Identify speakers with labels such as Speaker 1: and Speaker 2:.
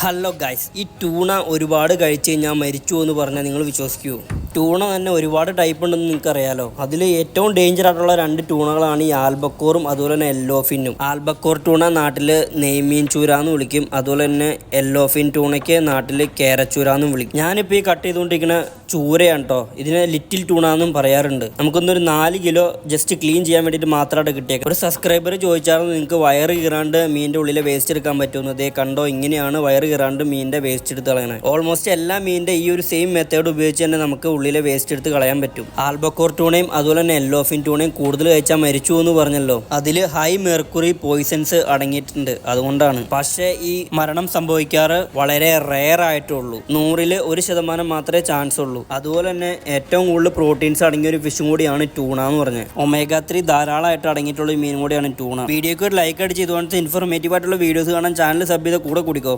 Speaker 1: Hello guys ഈ tuna ഒരുപാട് കഴിച്ച് കഴിഞ്ഞാൽ മരിച്ചു എന്ന് പറഞ്ഞാൽ നിങ്ങൾ വിശ്വസിക്കൂ. ടൂണ തന്നെ ഒരുപാട് ടൈപ്പ് ഉണ്ടെന്ന് നിങ്ങൾക്ക് അറിയാലോ അതിൽ ഏറ്റവും ഡേഞ്ചർ ആയിട്ടുള്ള രണ്ട് ട്യൂണകളാണ് ഈ ആൽബക്കോറും അതുപോലെ തന്നെ എല്ലോഫിനും ആൽബക്കോർ ട്യൂണ നാട്ടിൽ നെയ്മീൻ ചൂര എന്ന് വിളിക്കും അതുപോലെ തന്നെ യെല്ലോഫിൻ ട്യൂണയ്ക്ക് നാട്ടിൽ കേരച്ചൂര എന്നും വിളിക്കും. ഞാനിപ്പോൾ ഈ കട്ട് ചെയ്തുകൊണ്ടിരിക്കുന്ന ചൂരയാണ് കേട്ടോ ഇതിനെ ലിറ്റിൽ ട്യൂണ എന്നും പറയാറുണ്ട് നമുക്കൊന്നൊരു നാല് കിലോ ജസ്റ്റ് ക്ലീൻ ചെയ്യാൻ വേണ്ടിയിട്ട് മാത്രമായിട്ട് കിട്ടിയേക്കാം. ഒരു സബ്സ്ക്രൈബർ ചോദിച്ചായിരുന്നു നിങ്ങൾക്ക് വയറ് കീറാണ്ട് മീനിന്റെ ഉള്ളിലെ വേസ്റ്റ് എടുക്കാൻ പറ്റുമെന്ന്. ദേ കണ്ടോ ഇങ്ങനെയാണ് വയറ് കീറാണ്ട് മീനിന്റെ വേസ്റ്റ് എടുത്ത് കളയണത് ഓൾമോസ്റ്റ് എല്ലാ മീനിന്റെ ഈ ഒരു സെയിം മെത്തേഡ് ഉപയോഗിച്ച് തന്നെ നമുക്ക് ഉള്ളിലെ വേസ്റ്റ് എടുത്ത് കളയാൻ പറ്റും. ആൽബക്കോർ ടൂണയും അതുപോലെ തന്നെ എല്ലോഫിൻ ടൂണയും കൂടുതൽ കഴിച്ചാൽ മരിച്ചു എന്ന് പറഞ്ഞല്ലോ. അതിൽ ഹൈ മെർക്കുറി പോയിസൺസ് അടങ്ങിയിട്ടുണ്ട്. അതുകൊണ്ടാണ്. പക്ഷേ ഈ മരണം സംഭവിക്കാറ് വളരെ റെയർ ആയിട്ടുള്ളൂ. നൂറിൽ ഒരു ശതമാനം മാത്രമേ ചാൻസ് ഉള്ളൂ. അതുപോലെ തന്നെ ഏറ്റവും കൂടുതൽ പ്രോട്ടീൻസ് അടങ്ങിയ ഒരു ഫിഷും കൂടിയാണ് ടൂണ എന്ന് പറഞ്ഞത് ഒമേഗ ത്രീ ധാരാളമായിട്ട് അടങ്ങിയിട്ടുള്ള മീൻ കൂടിയാണ് ടൂണ. വീഡിയോക്ക് ഒരു ലൈക്ക് അടിച്ച് ഇതുപോലത്തെ ഇൻഫോർമേറ്റീവ് ആയിട്ടുള്ള വീഡിയോസ് കാണാൻ ചാനൽ സബ് ചെയ്ത കൂടെ കുടിക്കോ.